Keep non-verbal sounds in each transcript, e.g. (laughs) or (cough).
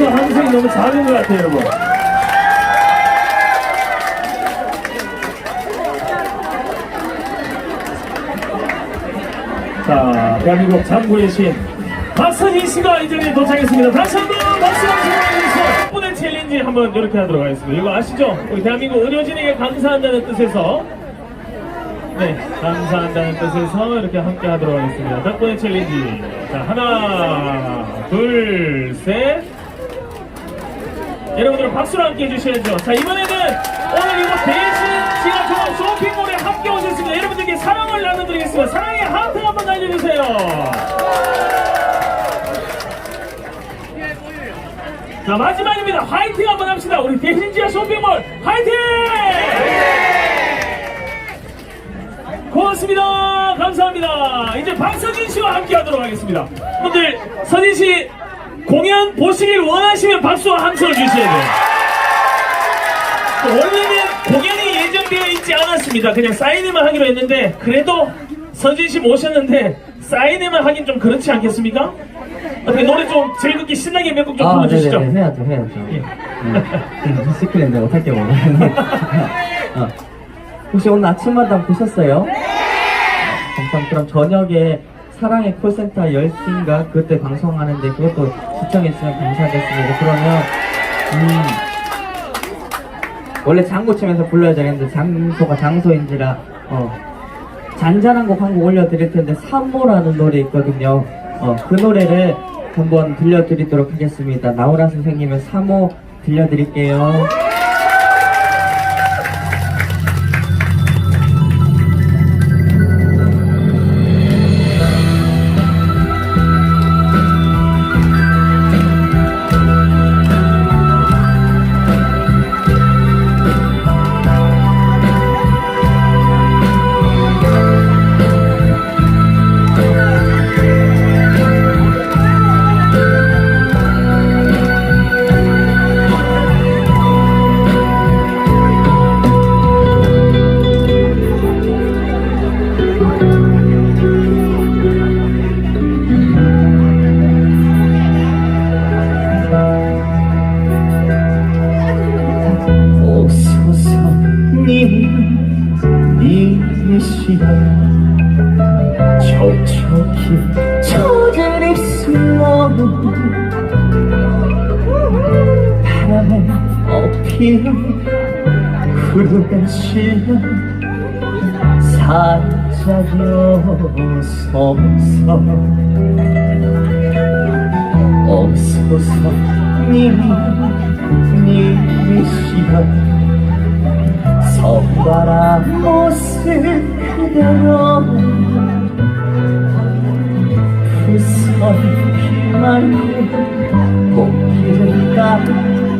박수 함성이 너무 작은 것 같아요, 여러분. 자, 대한민국 장구의 신 박선희 씨가 이 자리에 도착했습니다. 다시 한번 박수 한번 보내주세요. 덕분에 챌린지 한번 이렇게 하도록 하겠습니다. 이거 아시죠? 우리 대한민국 의료진에게 감사한다는 뜻에서 네, 감사한다는 뜻에서 이렇게 함께 하도록 하겠습니다. 덕분에 챌린지. 자, 하나, 둘, 셋. 여러분들 박수로 함께 해주셔야죠. 자, 이번에는 오늘 이곳 대신 지하철 쇼핑몰에 함께 오셨습니다. 여러분들께 사랑을 나눠드리겠습니다. 사랑의 하트 한번 날려주세요. 자, 마지막입니다. 화이팅 한번 합시다. 우리 대신 지하 쇼핑몰 화이팅! 고맙습니다. 감사합니다. 이제 박서진 씨와 함께 하도록 하겠습니다. 분들, 서진 씨 공연 보시길 원하시면 박수와 함성을 주셔야 돼요. 원래는 공연이 예정되어 있지 않았습니다. 그냥 사인회만 하기로 했는데, 그래도 서진 씨 모셨는데, 사인회만 하긴 좀 그렇지 않겠습니까? 어떻게 노래 좀 즐겁게 신나게 몇 곡 좀 아, 불러주시죠. 네네, 해야죠, 해야죠. 예. 네. 시크릿인데 못할 게 뭐가 어. 혹시 오늘 아침마당 보셨어요? 네! 감사합니다. 그럼 저녁에 사랑의 콜센터 10시인가 그때 방송하는데 그것도 시청해주시면 감사하겠습니다. 그러면, 음, 원래 장구 치면서 불러야 되는데 장소가 장소인지라, 어, 잔잔한 곡 한 곡 올려드릴 텐데 산모라는 노래 있거든요. 어, 그 노래를 한번 들려드리도록 하겠습니다. 나오라 선생님의 사모 들려드릴게요. 엎인 푸른 시여 살짝여 서서 옥소서 님 님이시여 선바람 모습 그대로 부선 피말고 꽃길을 따라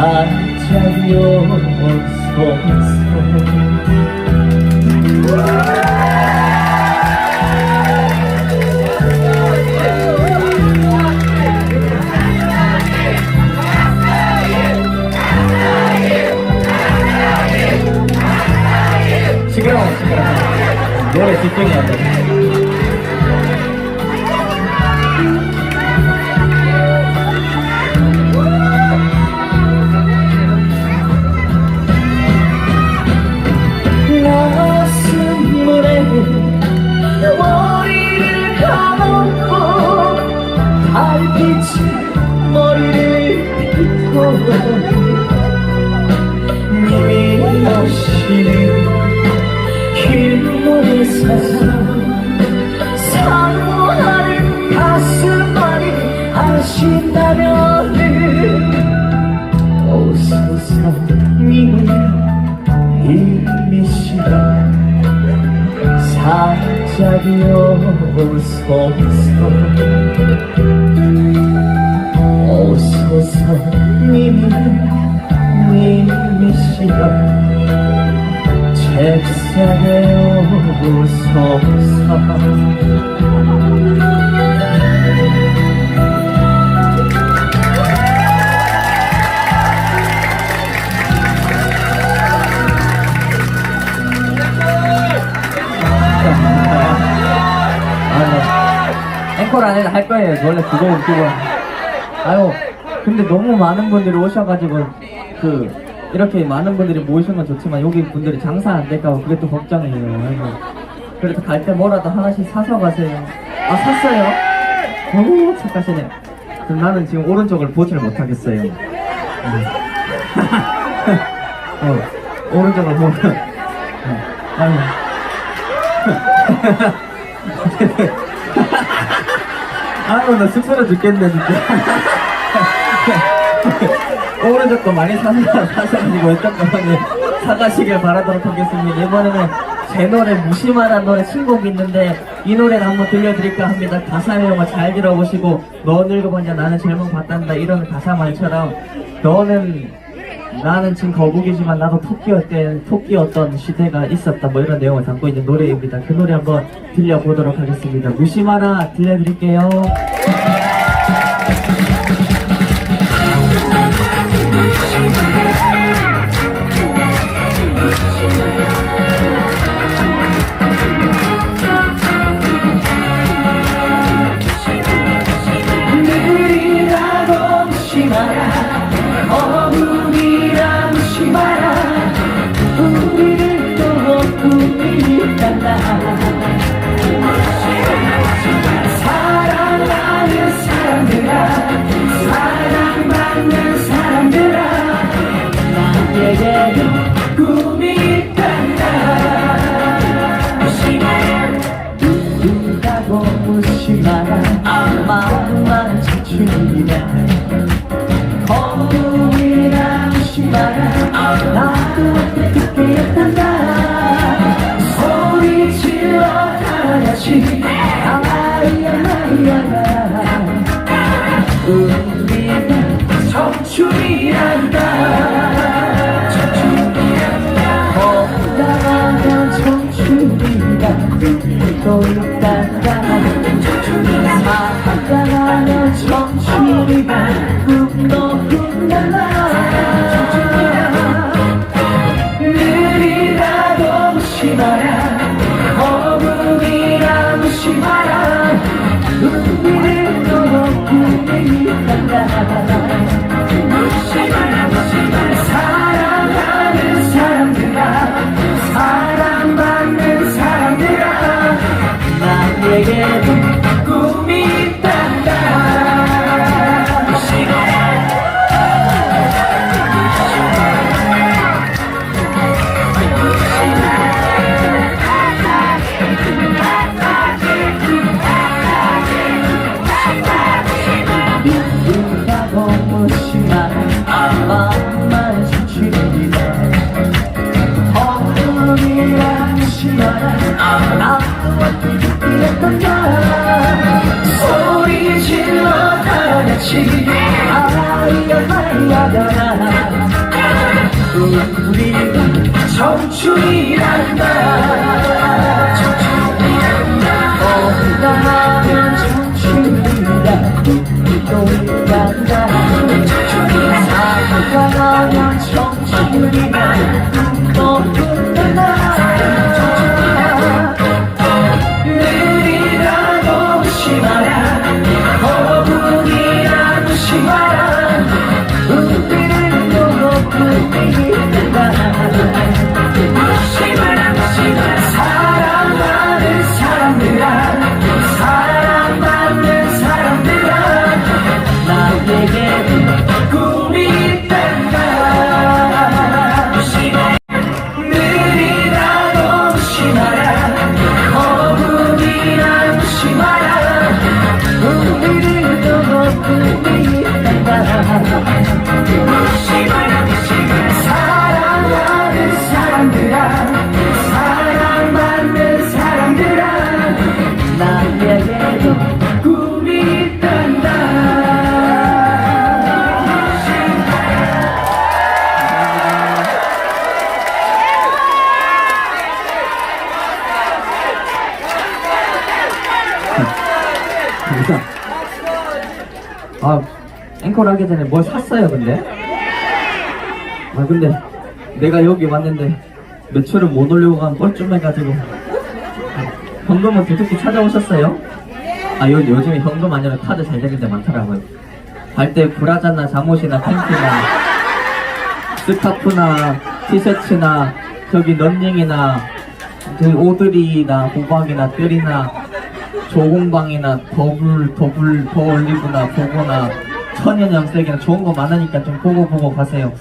사자여소서 시끄러워 시끄러워. 노래 집중이 안돼 님이시여 책상에 오소서 앵콜 안에 할 거예요. 원래 그거 웃기고. 아유, 근데 너무 많은 분들이 오셔가지고, 그, 이렇게 많은 분들이 모이시면 좋지만, 여기 분들이 장사 안 될까 봐 그게 또 걱정이에요. 그래도 갈때 뭐라도 하나씩 사서 가세요. 아, 샀어요? 너무 착하시네. 그럼 나는 지금 오른쪽을 보지를 못하겠어요. 음. (laughs) 어, 오른쪽을 보면, 어, 아유. (laughs) 아유 나 쑥스러 죽겠네 진짜 (laughs) (laughs) 오른쪽도 많이 사서 사셔가지고 왼쪽도 많이 사가시길 바라도록 하겠습니다 이번에는 제 노래 무심하라는 노래 신곡이 있는데 이 노래를 한번 들려드릴까 합니다 가사 내용을 잘 들어보시고 너 늙어봤냐 나는 젊은 봤단다 이런 가사 말처럼 너는 나는 지금 거북이지만 나도 토끼였던 토끼였던 시대가 있었다 뭐 이런 내용을 담고 있는 노래입니다. 그 노래 한번 들려보도록 하겠습니다. 무심하라 들려드릴게요. 사랑받는 사람들아 나에게도 꿈이 있단다. 누구라고 무심하라 마음만 지키네 거울이라 무심하라 나도 듣게 했단다. 소리 질러 다 같이 아야 아야 꿈이 청 하기 전에 뭘 샀어요, 근데? 아, 근데 내가 여기 왔는데 매출을 못 올리고 간 뻘쭘해가지고. 현금은 두둑히 찾아오셨어요? 아, 요, 요즘에 현금 아니라 카드 잘 되는 데 많더라고요. 갈 때 브라자나 잠옷이나 팬티나 스카프나 티셔츠나 저기 런닝이나 저기 오드리나 호박이나 뜰이나 조공방이나 더블 더블 더 올리브나 보거나 천연염색이나 좋은 거 많으니까 좀 보고 보고 가세요.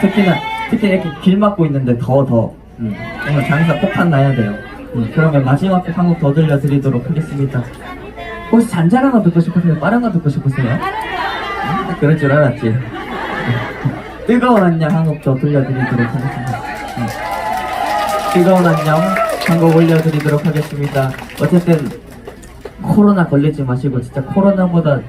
특히나 특히 이렇게 길 막고 있는데 더 더. 음, 오늘 장사 폭탄 나야 돼요. 음, 그러면 마지막 곡 한곡 더 들려드리도록 하겠습니다. 혹시 잔잔한 거 듣고 싶으세요? 빠른 거 듣고 싶으세요? 음, 그럴 줄 알았지. 뜨거운 안녕 한 곡 더 들려드리도록 하겠습니다. 음. 뜨거운 안녕 한 곡 올려드리도록 하겠습니다. 어쨌든 코로나 걸리지 마시고 진짜 코로나보다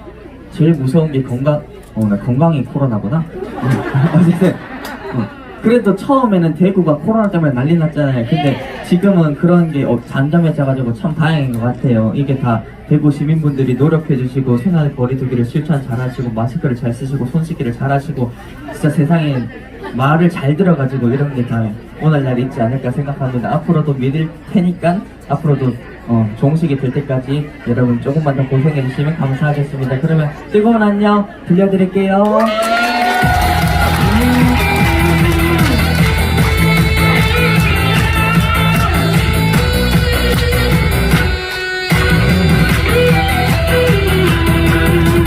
제일 무서운 게 건강 어, 나 건강이 코로나구나. 음, (laughs) 어쨌든 어, 그래도 처음에는 대구가 코로나 때문에 난리 났잖아요. 근데 지금은 그런 게 어, 잠잠해져가지고 참 다행인 것 같아요. 이게 다 대구 시민분들이 노력해주시고 생활 거리두기를 실천 잘하시고 마스크를 잘 쓰시고 손 씻기를 잘하시고 진짜 세상에 말을 잘 들어가지고 이런 게 다 오늘날 있지 않을까 생각합니다. 앞으로도 믿을 테니까 앞으로도 어, 종식이 될 때까지 여러분 조금만 더 고생해 주시면 감사하겠습니다. 그러면 뜨거운 안녕 들려드릴게요.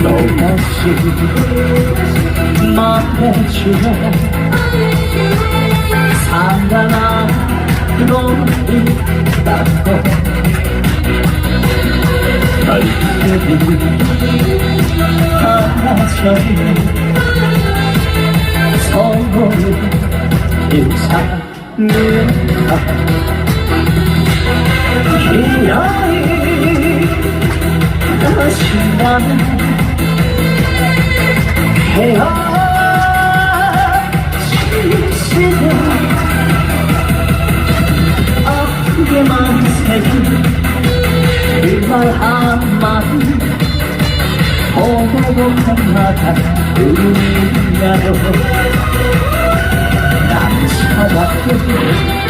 또다시 말해주려 사랑하고 있다고 하나처럼 서로를 인사는다 기어이 다시 나는 헤어 그말 한마디 보고 한마디 울냐고 난 찾았고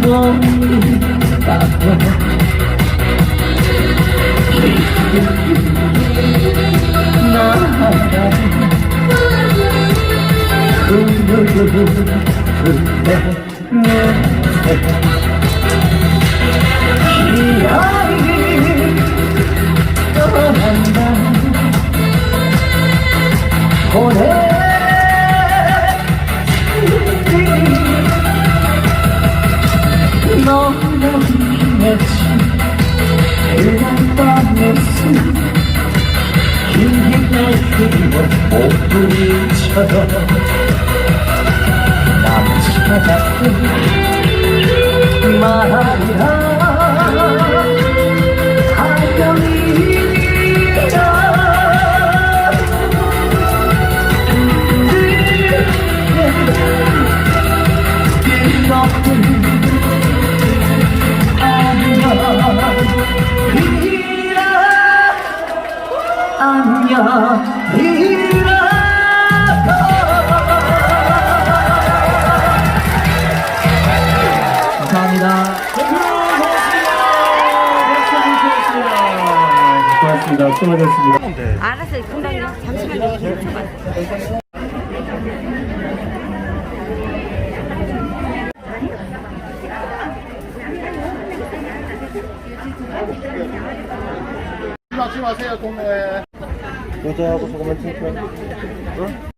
사 난 찾았고 고맙습니다. 수고하셨습니다. 알았어요. 금방요. 잠시만요. 맞지 마세요, 동네. 여자하고 저거만 칭찬